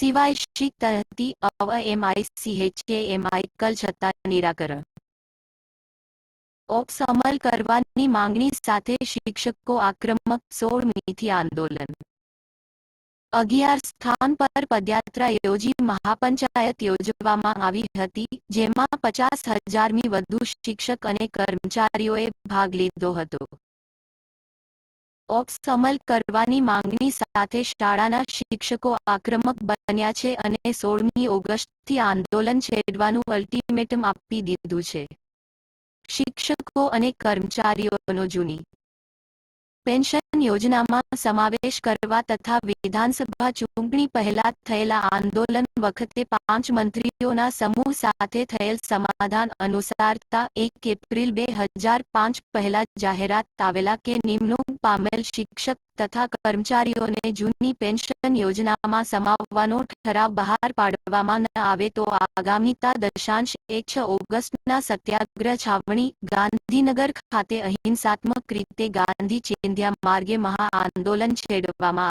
સિવાય તહતી અવ MI સીએચએ MI કલ છતાં નિરાકરણ. ઓપ્સ અમલ કરવાની માંગણી સાથે શિક્ષકો આક્રમક સોળ મીથી આંદોલન. અગિયાર સ્થાન પર પદયાત્રા યોજી મહાપંચાયત યોજવામાં આવી હતી, જેમાં પચાસ હજારમી વધુ શિક્ષક અને કર્મચારીઓએ ભાગ લીધો હતો. ઓપ્સ અમલ કરવાની માંગણી સાથે શાળાના શિક્ષકો આક્રમક બન્યા છે અને સોળમી ઓગસ્ટથી આંદોલન છેડવાનું અલ્ટિમેટમ આપી દીધું છે. શિક્ષકો અને કર્મચારીઓનો જૂની પેન્શન યોજનામાં સમાવેશ કરવા તથા વિધાનસભા ચૂંટણી પહેલા થયેલા આંદોલન વખતે પાંચ મંત્રીઓના સમૂહ સાથે થયેલ સમાધાન અનુસારતા એક એપ્રિલ બે હજાર પાંચ પહેલા જાહેરાત આવેલા કે નિમણૂક પામેલ શિક્ષક તથા કર્મચારીઓને જૂની પેન્શન યોજનામાં સમાવવાનો ઠરાવ બહાર પાડવામાં ન આવે તો આગામી દશાંશ એક છ ઓગસ્ટના સત્યાગ્રહ છાવણી ગાંધીનગર ખાતે અહિંસાત્મક રીતે ગાંધી ચિંધ્યા માર્ગે મહા આંદોલન છેડવામાં